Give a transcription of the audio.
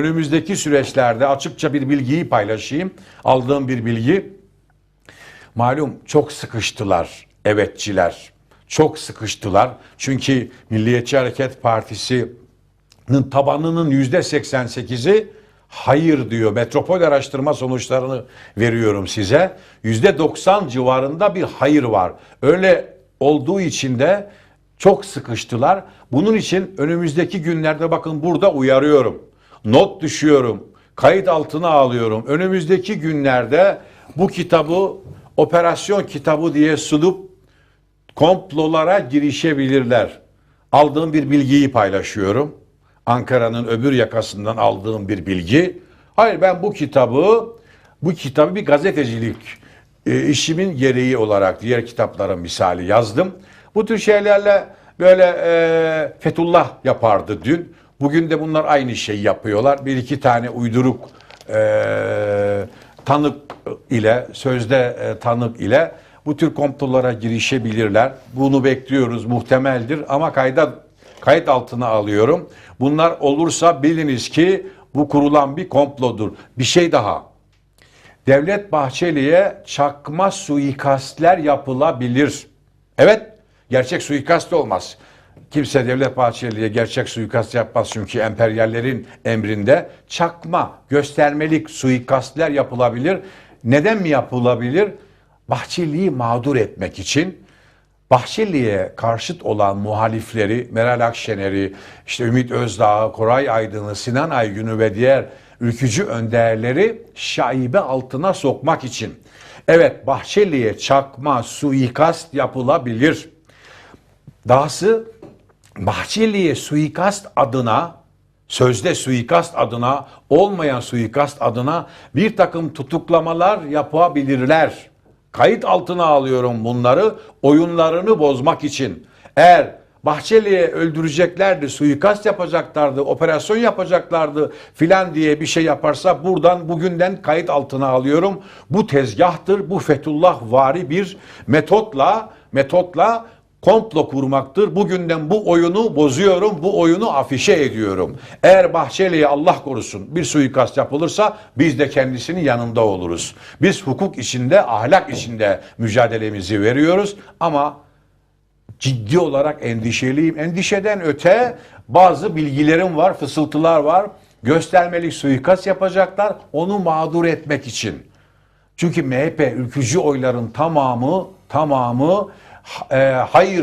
Önümüzdeki süreçlerde açıkça bir bilgiyi paylaşayım. Aldığım bir bilgi. Malum çok sıkıştılar evetçiler. Çok sıkıştılar. Çünkü Milliyetçi Hareket Partisi'nin tabanının yüzde 88'i hayır diyor. Metropol araştırma sonuçlarını veriyorum size. Yüzde 90 civarında bir hayır var. Öyle olduğu için de çok sıkıştılar. Bunun için önümüzdeki günlerde bakın burada uyarıyorum. Not düşüyorum. Kayıt altına alıyorum. Önümüzdeki günlerde bu kitabı operasyon kitabı diye sunup komplolara girişebilirler. Aldığım bir bilgiyi paylaşıyorum. Ankara'nın öbür yakasından aldığım bir bilgi. Hayır ben bu kitabı bu kitabı bir gazetecilik e, işimin gereği olarak diğer kitapların misali yazdım. Bu tür şeylerle böyle e, Fethullah yapardı dün. Bugün de bunlar aynı şeyi yapıyorlar. Bir iki tane uyduruk e, tanık ile sözde e, tanık ile bu tür komplolara girişebilirler. Bunu bekliyoruz muhtemeldir ama kayda kayıt altına alıyorum. Bunlar olursa biliniz ki bu kurulan bir komplodur. Bir şey daha. Devlet Bahçeli'ye çakma suikastler yapılabilir. Evet, gerçek suikast olmaz. Kimse Devlet Bahçeli'ye gerçek suikast yapmaz çünkü emperyallerin emrinde çakma, göstermelik suikastler yapılabilir. Neden mi yapılabilir? Bahçeli'yi mağdur etmek için Bahçeli'ye karşıt olan muhalifleri, Meral Akşener'i, işte Ümit Özdağ'ı, Koray Aydın'ı, Sinan Aygün'ü ve diğer ülkücü önderleri şaibe altına sokmak için. Evet Bahçeli'ye çakma, suikast yapılabilir. Dahası Bahçeli'ye suikast adına, sözde suikast adına, olmayan suikast adına bir takım tutuklamalar yapabilirler. Kayıt altına alıyorum bunları oyunlarını bozmak için. Eğer Bahçeli'ye öldüreceklerdi, suikast yapacaklardı, operasyon yapacaklardı filan diye bir şey yaparsa buradan bugünden kayıt altına alıyorum. Bu tezgahtır, bu Fethullah vari bir metotla, metotla komplo kurmaktır. Bugünden bu oyunu bozuyorum, bu oyunu afişe ediyorum. Eğer Bahçeli'ye Allah korusun bir suikast yapılırsa biz de kendisinin yanında oluruz. Biz hukuk içinde, ahlak içinde mücadelemizi veriyoruz ama ciddi olarak endişeliyim. Endişeden öte bazı bilgilerim var, fısıltılar var. Göstermelik suikast yapacaklar onu mağdur etmek için. Çünkü MHP ülkücü oyların tamamı tamamı e, hayır